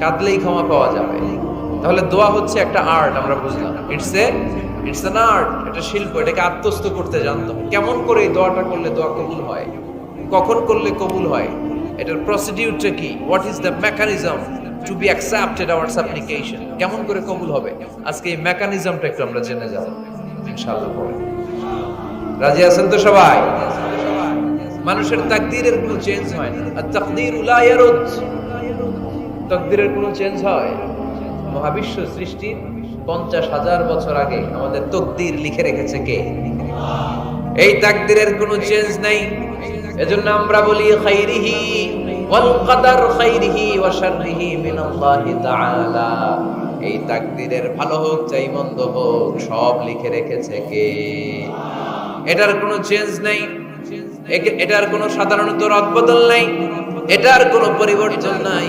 কাঁদলেই ক্ষমা পাওয়া যাবে। তাহলে দোয়া হচ্ছে একটা আর্ট, আমরা বুঝলাম। It's a it's an art এটা শিল্প, এটাকে আত্মস্থ করতে জানতো কেমন করে এই দোয়াটা করলে দোয়া কবুল হয়? কখন করলে কবুল হয়? এটার প্রসিডিউরটা কি? What is the mechanism to be accepted our supplication কেমন করে কবুল হবে? আজকে এই মেকানিজমটা একটু আমরা জেনে যাব, ইনশাআল্লাহ পরে। রাজি আছেন তো সবাই? মানুষের তাকদীরের কোনো চেঞ্জ হয় না। আর তাকদীর লা ইয়ারুদ। তকদিরের কোনো চেঞ্জ হয়? মহাবিশ্ব সৃষ্টির পঞ্চাশ হাজার বছর আগে আমাদের তকদির লিখে রেখেছে কে? এই তাকদিরের কোনো চেঞ্জ নাই। এজন্য আমরা বলি খাইরিহি ওয়াল কাদার খাইরিহি ওয়া শাররিহি মিনাল্লাহি তাআলা। এই তাকদিরের ভালো হোক চাই মন্দ হোক, সব লিখে রেখেছে কে? এটার কোনো চেঞ্জ নাই। এটার কোনো সাধারণত রদবদল নাই। এটার কোনো পরিবর্তন নাই।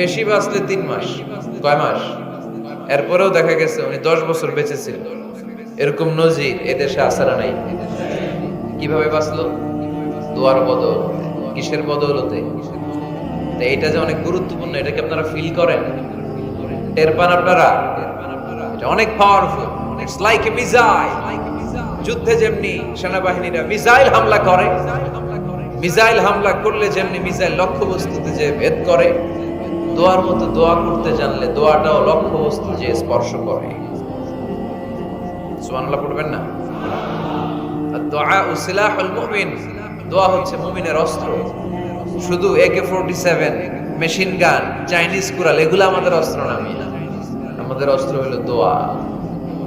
বেশি বাঁচলে তিন মাস, কয় মাস? এরপরেও দেখা গেছে উনি দশ বছর বেঁচে এরকম নজির এদেশে আসারা নাই। কীভাবে বাঁচলো? দোয়ার বদৌলতে কিসের বদৌলতে? এটা যে অনেক গুরুত্বপূর্ণ এটাকে আপনারা ফিল করেন? পান আপনারা? এটা অনেক পাওয়ারফুল লাইক এ মিসাইল যুদ্ধে যেমনি সেনাবাহিনীরা মিসাইল হামলা করে মিসাইল হামলা করলে যেমনি মিসাইল লক্ষ্যবস্তুতে যে ভেদ করে দোয়ার মতো দোয়া করতে জানলে দোয়াটাও লক্ষ্যবস্তু যে স্পর্শ করে। সুবহানাল্লাহ পড়বেন না? দোয়া উসিলাহুল মুমিন, দোয়া হচ্ছে মুমিনের অস্ত্র। শুধু AK forty seven machine gun Chinese Corel এগুলো আমাদের অস্ত্র নামি না আমাদের অস্ত্র হলো দোয়া।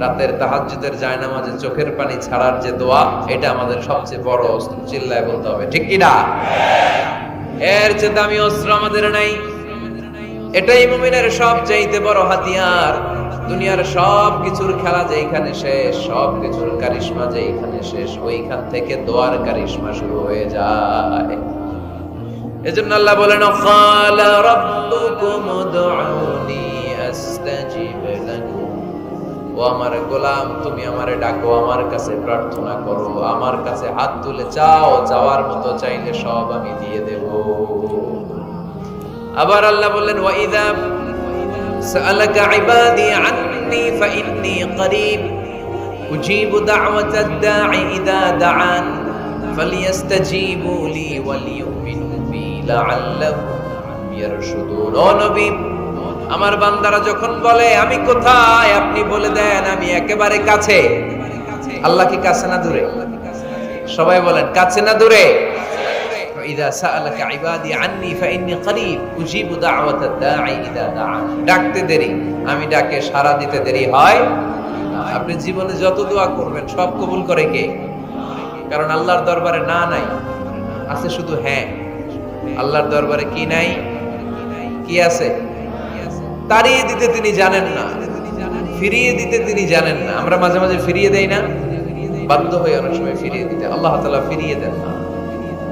রাতের তাহাজ্জুদের জায়নামাজে চোখের পানি ছাড়ার যে দোয়া, এটা আমাদের সবচেয়ে বড় অস্ত্র, চিল্লায় বলতে হবে। ঠিক কিনা? এর চেয়ে দামি অস্ত্র আমাদের নাই। এটাই মুমিনের সব চাইতে বড় হাতিয়ার। দুনিয়ার সব কিছুর খেলা যেখানে শেষ সব কিছুর কারিশমা যেখানে শেষ, ওইখান থেকে দোয়ার কারিশমা শুরু হয়ে যায়। এজন্য আল্লাহ বলেন উদউনি আস্তাজিব ও আমার গোলাম, তুমি আমারে ডাকো, আমার কাছে প্রার্থনা করো, আমার কাছে হাত তুলে চাও, চাওয়ার মতো চাইলে সব আমি দিয়ে দেব। আবার আল্লাহ বললেন আমার বান্দারা যখন বলে, আমি কোথায়? আপনি বলে দেন, আমি একেবারে কাছে। আল্লাহ কি কাছে না দূরে? সবাই বলেন, কাছে না দূরে? ডাকতে দেরি। আমি ডাকে দিতে দেরি হয় আপনি জীবনে যত দোয়া করবেন, সব কবুল করে কে? কারণ আল্লাহর দরবারে না নাই, আছে শুধু হ্যাঁ। আল্লাহর দরবারে কি নাই? কি আছে? তাড়িয়ে দিতে তিনি জানেন না। ফিরিয়ে দিতে তিনি জানেন না। আমরা মাঝে মাঝে ফিরিয়ে দেই না। বাধ্য হয়ে অনেক সময় ফিরিয়ে দিতে। আল্লাহ তালা ফিরিয়ে দেন না।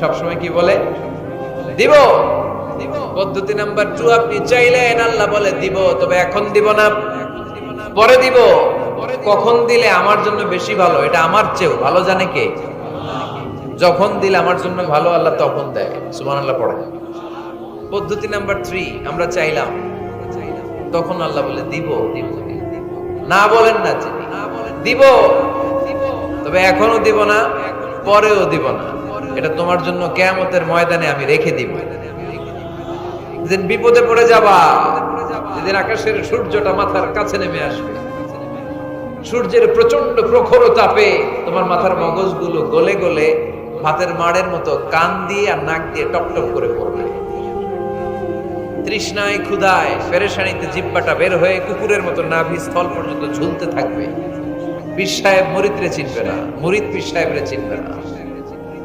সবসময় কি বলে? দিব। পদ্ধতি নাম্বার টু আপনি চাইলেন, আল্লাহ বলে দিব, তবে এখন দিব না। পরে দিব। কখন দিলে আমার জন্য বেশি ভালো? এটা আমার চেয়েও ভালো, জানে কে? যখন দিলে আমার জন্য ভালো, আল্লাহ তখন দেয়। সুমান আল্লাহ পড়ে। পদ্ধতি নাম্বার থ্রি আমরা চাইলাম। তখন আল্লাহ বলে দিব। দিব না বলেন না দিব। তবে এখনও দিব না, পরেও দিব না। এটা তোমার জন্য কেয়ামতের ময়দানে আমি রেখে দিব। যেদিন বিপদে পড়ে যাবা, যেদিন আকাশের সূর্যটা মাথার কাছে নেমে আসবে, সূর্যের প্রচণ্ড প্রখর তাপে তোমার মাথার মগজগুলো গলে গলে ভাতের মাড়ের মতো কান দিয়ে আর নাক দিয়ে টপ টপ করে পড়বে। তৃষ্ণায় ক্ষুধায় ফেরেশানিতে জিব্বাটা বের হয়ে কুকুরের মতো নাভি স্থল পর্যন্ত ঝুলতে থাকবে। পীর সাহেব মরিদরে চিনবে না, মুরিদ পীর সাহেবরে চিনবে না।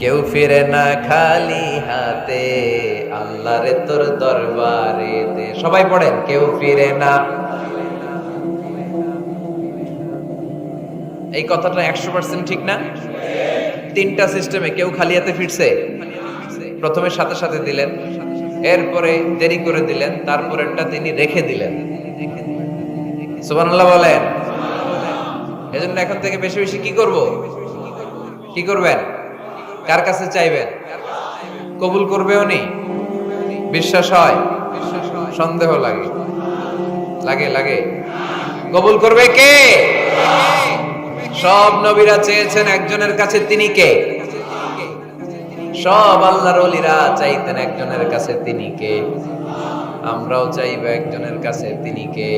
কেউ ফিরে না খালি হাতে, আল্লাহরে তোর দরবারে সবাই পড়েন, কেউ ফিরে না। এই কথাটা একশো পার্সেন্ট ঠিক না? তিনটা সিস্টেমে কেউ খালি হাতে ফিরছে? প্রথমে সাথে সাথে দিলেন, এরপরে দেরি করে দিলেন, তারপরেরটা তিনি রেখে দিলেন। সুবহানাল্লাহ বলেন। এজন্য এখন থেকে বেশি বেশি কি করব? কি করবেন? কার কাছে চাইবেন? কবুল করবে উনি বিশ্বাস হয়? সন্দেহ লাগে। লাগে লাগে। কবুল করবে কে? সব নবীরা চেয়েছেন একজনের কাছে তিনি কে? সব আল্লাহর ওলিরা চাইতেন একজনের কাছে তিনি কে? আমরাও চাইব একজনের কাছে তিনি কে?